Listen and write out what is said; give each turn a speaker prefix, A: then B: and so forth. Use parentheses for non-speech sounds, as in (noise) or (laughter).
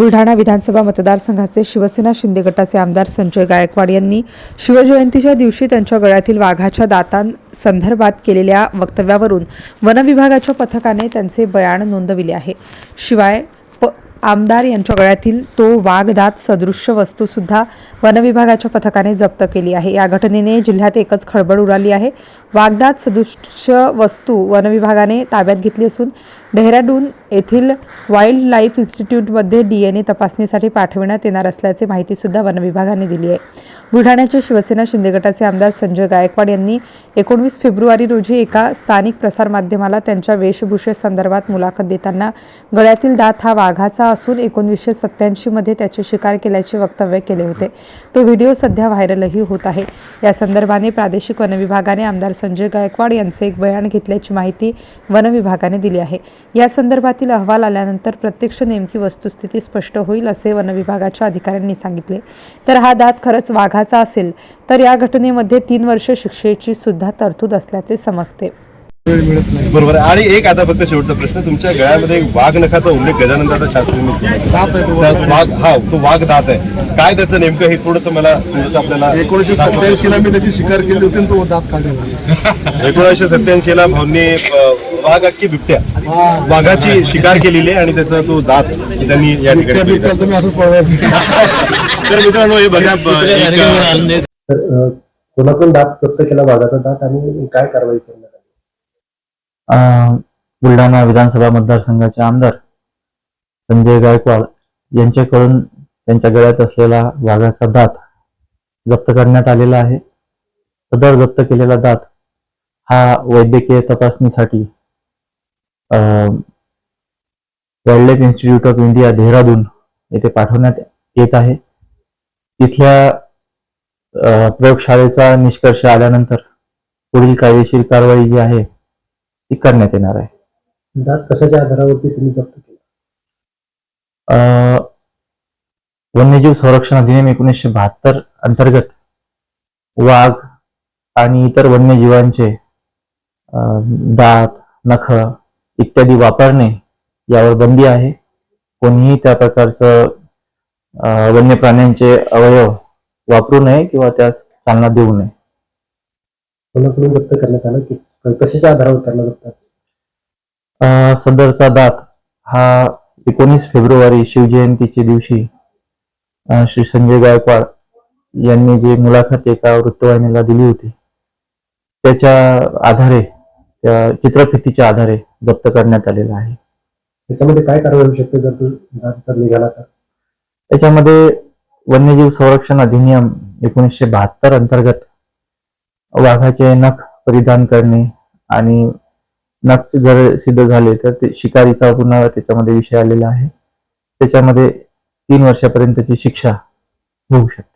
A: बुलढाणा विधानसभा मतदारसंघाचे शिवसेना शिंदे गटाचे आमदार संजय गायकवाड यांनी शिवजयंतीच्या दिवशी त्यांच्या गळ्यातील वाघाच्या दातांसंदर्भात केलेल्या वक्तव्यावरून वनविभागाच्या पथकाने त्यांचे बयान नोंदविले आहे. शिवाय प आमदार यांच्या गळ्यातील तो वाघदात सदृश्य वस्तूसुद्धा वनविभागाच्या पथकाने जप्त केली आहे. या घटनेने जिल्ह्यात एकच खळबळ उडाली आहे. वाघदात सदृश्य वस्तू वनविभागाने ताब्यात घेतली असून डेहराडून येथील वाईल्ड लाईफ इन्स्टिट्यूटमध्ये डी एन ए तपासणीसाठी पाठविण्यात येणार असल्याची माहितीसुद्धा वनविभागाने दिली आहे. बुलढाण्याचे शिवसेना शिंदे गटाचे आमदार संजय गायकवाड यांनी एकोणवीस फेब्रुवारी रोजी एका स्थानिक प्रसारमाध्यमाला त्यांच्या वेशभूषेसंदर्भात मुलाखत देताना गळ्यातील दात हा वाघाचा असून एकोणीसशे सत्त्याऐंशीमध्ये त्याची शिकार केल्याचे वक्तव्य केले होते. तो व्हिडिओ सध्या व्हायरलही होत आहे. या संदर्भाने प्रादेशिक वनविभागाने आमदार संजय गायकवाड यांचे एक बयान घेतल्याची माहिती वनविभागाने दिली आहे. या संदर्भात संदर्भातील अहवाल आल्यानंतर प्रत्यक्ष नेमकी वस्तुस्थिती स्पष्ट होईल असे वनविभागाच्या अधिकाऱ्यांनी सांगितले तर हा दात खरंच वाघाचा असेल तर या घटनेमध्ये तीन वर्ष शिक्षेची सुद्धा तरतूद असल्याचे समजते
B: बरोबर. आणि एक आता फक्त शेवटचा प्रश्न तुमच्या गळ्यामध्ये वाघ नखाचा उल्लेख गजानन दादा शास्त्रींनी केला.
C: दात आहे तो
B: त्या
C: वाघ.
B: हा तो वाघ दात आहे काय त्याचं नेमकं हे थोडस मला थोडंसं आपल्याला
C: एकोणीसशे सत्याऐंशी ला मी त्याची शिकार केली होती तो दात काढलेला (laughs)
B: एकोणीसशे सत्याऐंशी ला भाऊंनी वाघ अख्खी बिबट्या. वाघाची शिकार केलेली आहे आणि त्याचा तो दात त्यांनी या ठिकाणी. तर मित्रांनो हे बघा एक,
D: कोणाकडून दात जप्त केला वाघाचा दात आणि काय कारवाई करण्यात आली?
E: अं, बुलढाणा विधानसभा मतदारसंघाचे आमदार संजय गायकवाड यांच्याकडून त्यांच्या गळ्यात असलेला वाघाचा दात जप्त करण्यात आलेला आहे. सदर जप्त केलेला दात हा वैद्यकीय तपासणीसाठी wild life institute of India Dehradun येथे पाठवण्यात येत आहे. तिथल्या प्रयोगशाळेचा निष्कर्ष आल्यानंतर पुढील कायदेशीर कारवाई जी आहे ती करण्यात येणार आहे.
D: दात कशाच्या आधारावरती तुम्ही जप्त केला?
E: अं, वन्यजीव संरक्षण अधिनियम एकोणीसशे बहात्तर अंतर्गत वाघ आणि इतर वन्यजीवांचे दात नख इत्यादी वापरणे यावर बंदी आहे. कोणीही त्या प्रकारचं वन्य प्राण्यांचे अवयव वापरू नये किंवा त्यास चालना देऊ नये.
D: कोणाकडून जप्त करण्यात आलं की कशाच्या आधारावर करण्यात जप्त
E: अं, सदरचा दात हा एकोणीस फेब्रुवारी शिवजयंतीच्या दिवशी श्री संजय गायकवाड यांनी जी मुलाखत एका वृत्तवाहिनीला दिली होती त्याच्या आधारे त्या चित्रफितीच्या आधारे जप्त करण्यात आलेला आहे.
D: त्याच्यामध्ये काय कारवाई होऊ शकते जर तो निघाला तर?
E: त्याच्यामध्ये वन्यजीव संरक्षण अधिनियम एकोणीसशे बहात्तर अंतर्गत वाघाचे नख परिधान करणे आणि नख जर सिद्ध झाले तर ते शिकारीचा पुन्हा त्याच्यामध्ये विषय आलेला आहे. त्याच्यामध्ये तीन वर्षापर्यंतची शिक्षा होऊ शकते.